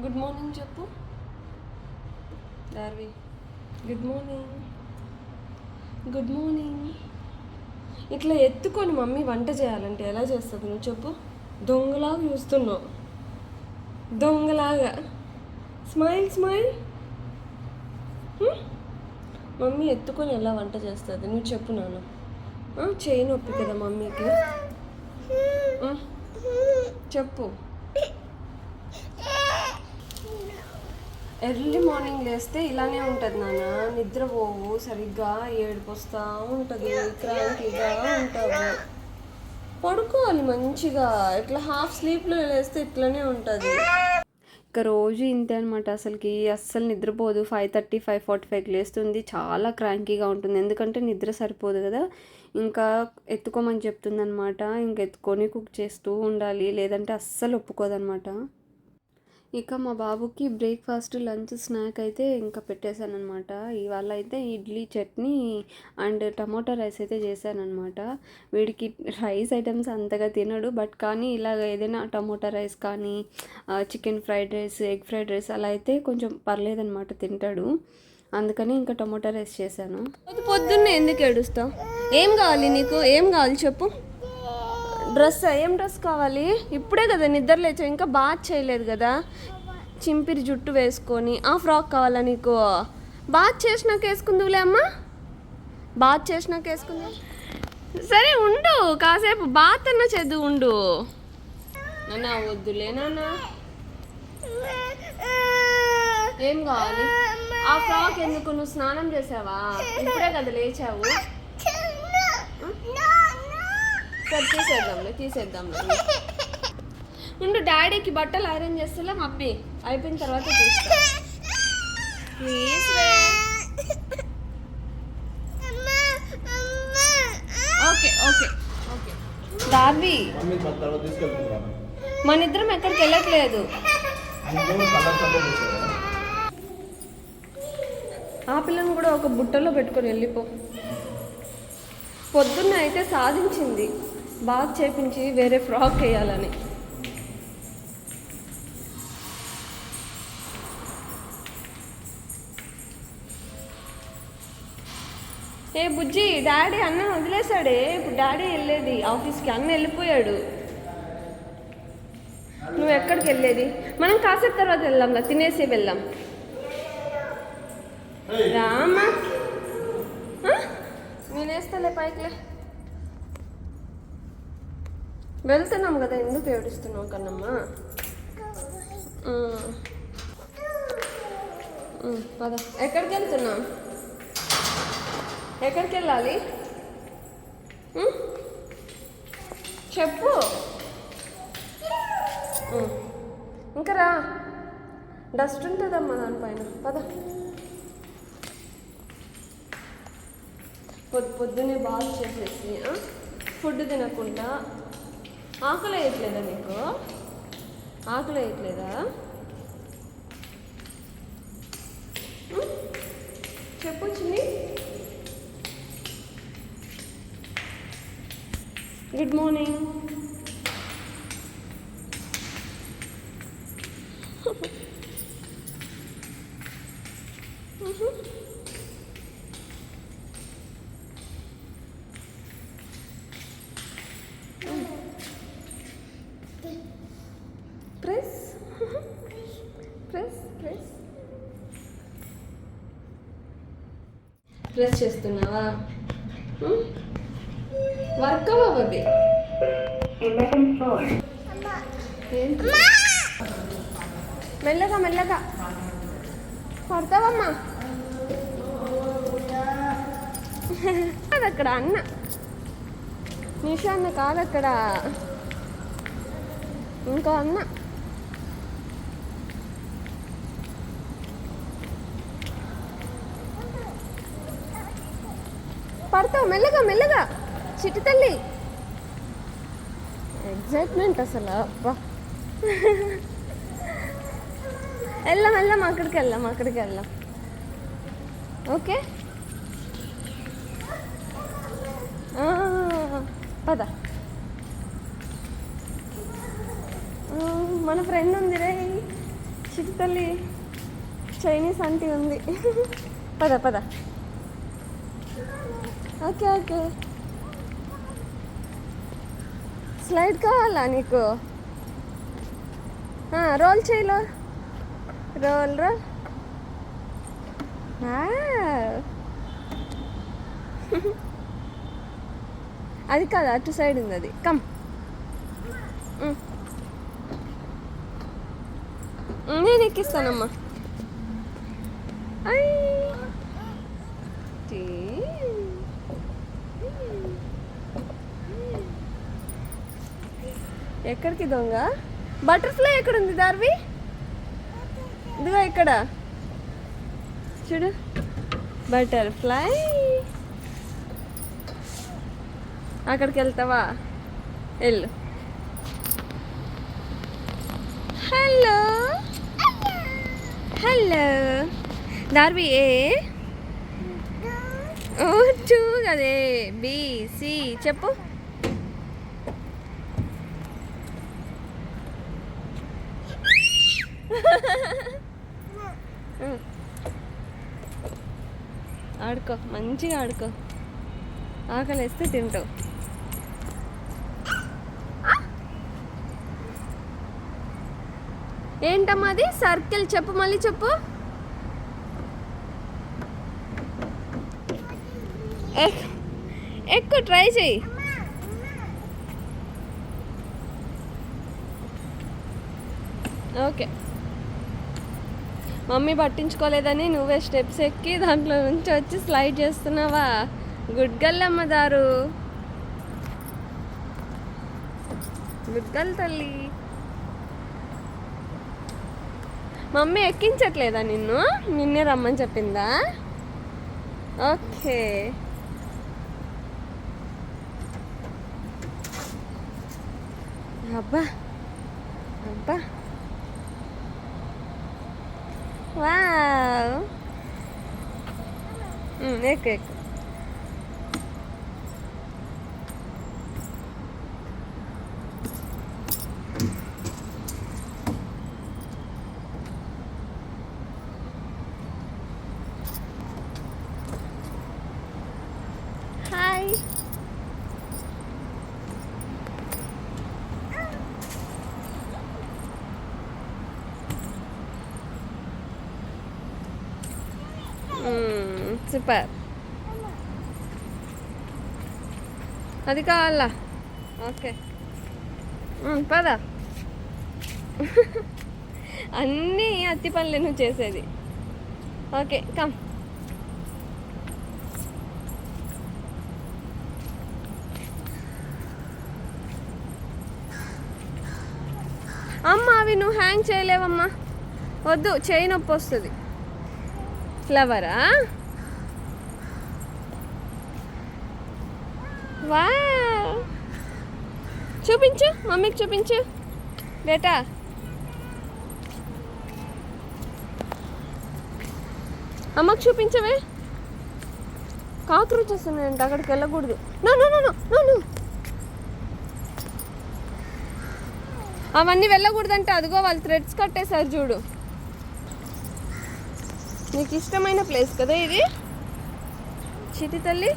Good morning చెప్పు Darvi good morning good morning ఇట్లా ఎత్తుకొని మమ్మీ వంట చేయాలంటే ఎలా చేస్తుంది నువ్వు చెప్పు? దొంగలాగా చూస్తున్నావు. దొంగలాగా. Smile smile hmm? మమ్మీ ఎత్తుకొని ఎలా వంట చేస్తుంది? నువ్వు చెప్పు నాన్న. చేయి నొప్పి కదా మమ్మీకి. చెప్పు. ఎర్లీ మార్నింగ్ లేస్తే ఇలానే ఉంటుంది నాన్న. నిద్ర పోవు సరిగ్గా ఏడుపు వస్తూ ఉంటుంది క్రాంకీగా ఉంటావు. పడుకోవాలి మంచిగా. ఇట్లా హాఫ్ స్లీప్లో లేస్తే ఇట్లనే ఉంటుంది. ఇక రోజు ఇంతే అనమాట అసలుకి. అస్సలు నిద్రపోదు. ఫైవ్ థర్టీ ఫైవ్ ఫార్టీ ఫైవ్కి లేస్తుంది. చాలా క్రాంకీగా ఉంటుంది. ఎందుకంటే నిద్ర సరిపోదు కదా. ఇంకా ఎత్తుకోమని చెప్తుంది అనమాట ఇంక ఎత్తుకొని కుక్ చేస్తూ ఉండాలి. లేదంటే అస్సలు ఒప్పుకోదనమాట ఇక మా బాబుకి బ్రేక్ఫాస్ట్ లంచ్ స్నాక్ అయితే ఇంకా పెట్టేశానమాట ఇవాళ అయితే idli chutney and tomato rice అయితే చేశానమాట వీడికి రైస్ ఐటమ్స్ అంతగా తినడు బట్ కానీ ఇలాగ ఏదైనా టమోటా రైస్ కానీ chicken fried rice egg fried rice అలా అయితే కొంచెం పర్లేదనమాట తింటాడు. అందుకని ఇంకా టమోటా రైస్ చేశాను. పొద్దున్నే ఎందుకు ఏడుస్తావు? ఏం కావాలి నీకు? ఏం కావాలి చెప్పు. డ్రెస్ ఏం డ్రెస్ కావాలి? ఇప్పుడే కదా నిద్ర లేచావు ఇంకా బాత్ చేయలేదు కదా. చింపిరి జుట్టు వేసుకొని ఆ ఫ్రాక్ కావాలా నీకు? బాత్ చేసినాక వేసుకుందువులే అమ్మా. బాత్ చేసినాక వేసుకుందా సరే ఉండు కాసేపు. బాత్ అన్న చేద్దు ఉండు. నాన్న వద్దులే నాన్న. ఏం కావాలి? ఆ ఫ్రాక్ ఎందుకు? నువ్వు స్నానం చేసావా? ఇప్పుడే కదా లేచావు. సరే తీసేద్దాంలే తీసేద్దాంలే. ఉండు డాడీకి బట్టలు ఐరన్ చేస్తలే మమ్మీ అయిపోయిన తర్వాత తీస్తా. ప్లీజ్ ఓకే ఓకే మన ఇద్దరం ఎక్కడికి వెళ్ళట్లేదు? ఆ పిల్లని కూడా ఒక బుట్టలో పెట్టుకొని వెళ్ళిపో. పొద్దున్న అయితే సాధించింది. బాగా చేపించి వేరే ఫ్రాక్ వేయాలని. ఏ బుజ్జి డాడీ అన్న వదిలేశాడే. ఇప్పుడు డాడీ వెళ్ళేది ఆఫీస్కి. అన్న వెళ్ళిపోయాడు. నువ్వు ఎక్కడికి వెళ్ళేది? మనం కాసేపు తర్వాత వెళ్దాంలా తినేసి వెళ్దాం. రామా. నేనేస్తలే పైకిలే వెళ్తున్నాం కదా ఎందుకు ఏడుస్తున్నావు కన్నమ్మా? పద. ఎక్కడికి వెళ్తున్నాం ఎక్కడికి వెళ్ళాలి చెప్పు ఇంకా రా. డస్ట్ ఉంటుందమ్మా దానిపైన. పద. పొద్దు పొద్దున్నే బాగా చేసేసి ఫుడ్ తినకుండా ఆకలి వేయట్లేదా నీకు? ఆకలి వేయట్లేదా? ఉం? చెప్పు చిన్ని. Good morning press press press press చేస్తున్నావా? వర్క్ అవ్వది. మెల్లగా మెల్లగా. పడతావమ్మా అది అక్కడ అన్న. నిషా అన్న కాదు అక్కడ ఇంకో అన్న. పడతావు మెల్లగా మెల్లగా. చిట్టి తల్లి. ఎగ్జైట్మెంట్ అసలు అబ్బా. వెళ్ళాం వెళ్దాం అక్కడికి వెళ్దాం అక్కడికి వెళ్దాం ఓకే? పద. మన ఫ్రెండ్ ఉంది రే చిటి తల్లి చైనీస్ ఆంటీ ఉంది. పద పద. Okay okay. స్లైడ్ కావాలా నీకు? ఆ, రోల్ చేయలో రోల్. రోల్ అది కాదు అటు సైడ్ ఉంది అది. కమ్. నేను ఎక్కిస్తానమ్మా. అయ్యి ఎక్కడికి దొంగ? బటర్ఫ్లై ఎక్కడుంది దార్వి? ఇదిగో ఇక్కడ. చూడు. బటర్ఫ్లై. అక్కడికి వెళ్తావా? వెళ్ళు. Hello. Hello. Darvi A? Oh B C. చెప్పు. ఆడుకో మంచిగా ఆడుకో. ఆకలిస్తే తింటావు. ఏంటమ్మా అది? సర్కిల్ చెప్పు మళ్ళీ చెప్పు. ఎక్కువ ట్రై చెయ్యి. ఓకే. మమ్మీ పట్టించుకోలేదని నువ్వే స్టెప్స్ ఎక్కి దాంట్లో నుంచి వచ్చి స్లైడ్ చేస్తున్నావా? గుడ్ గర్ల్ అమ్మదారు గుడ్ గర్ల్ తల్లి. మమ్మీ ఎక్కించట్లేదా నిన్ను? నిన్నే రమ్మని చెప్పిందా? ఓకే. అబ్బా. అబ్బా. వావ్ ఉమ్, ఎక్కు ఎక్కు హాయ్ సూపర్ అది కావాలా? ఓకే. పద. అన్నీ అత్తి పనులే నువ్వు చేసేది. ఓకే కమ్ అమ్మ అవి నువ్వు హ్యాంగ్ చేయలేవమ్మా. వద్దు చేయి నొప్పి వస్తుంది. ఫ్లవరా వా చూపించు మమ్మీకి చూపించు. బేటా. అమ్మకి చూపించవే. కాక్రోచెస్ ఉన్నాయంట అక్కడికి వెళ్ళకూడదు. No no no no no అవన్నీ వెళ్ళకూడదంటే అదిగో వాళ్ళు థ్రెడ్స్ కట్టేశారు చూడు. నీకు ఇష్టమైన ప్లేస్ కదా ఇది? చిటి తల్లి?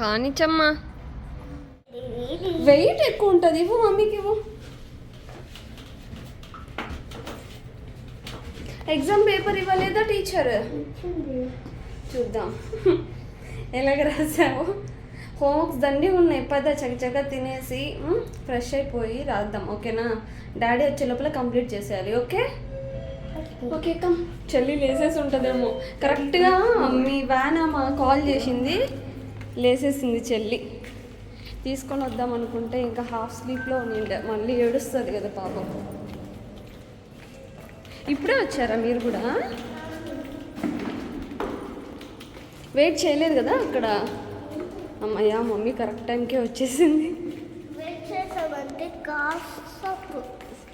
కానిచ్చమ్మా. వెయిట్ ఎక్కువ ఉంటుంది. ఇవ్వు మమ్మీకి ఇవ్వు. ఎగ్జామ్ పేపర్ ఇవ్వలేదా టీచర్ చూద్దాం. ఎలాగ రాసావు? హోంవర్క్స్ దండి ఉన్నాయి. పద చకచక తినేసి ఫ్రెష్ అయిపోయి రాద్దాం. ఓకేనా? డాడీ వచ్చే లోపల కంప్లీట్ చేసేయాలి. ఓకే? ఓకే కమ్ చెల్లి లేసేసి ఉంటుందేమో. కరెక్ట్గా మీ వ్యాన్ కాల్ చేసింది. లేసేసింది చెల్లి. తీసుకొని వద్దాం అనుకుంటే ఇంకా హాఫ్ స్లీప్లో ఉండే మళ్ళీ ఏడుస్తుంది కదా పాపం. ఇప్పుడే వచ్చారా మీరు కూడా? వెయిట్ చేయలేదు కదా అక్కడ? అమ్మయ్య మమ్మీ కరెక్ట్ టైంకే వచ్చేసింది.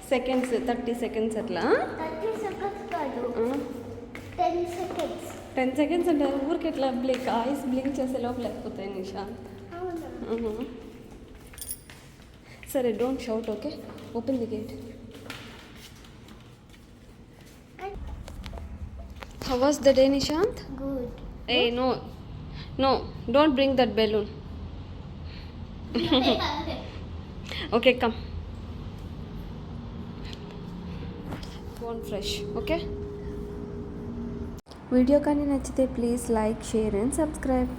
సెకండ్స్ థర్టీ సెకండ్స్ అట్లా థర్టీ సెకండ్స్ కాదు ఆ, టెన్ టెన్ సెకండ్స్ అంటే ఊరికి ఎట్లా బ్లింక్ ఐస్ బ్లింక్ చేసే లోపల అవునా? Mhm. సరే don't shout okay open the gate how was the day Nishant A no no don't bring that balloon okay come phone fresh okay video కానీ నచ్చితే please like share and subscribe.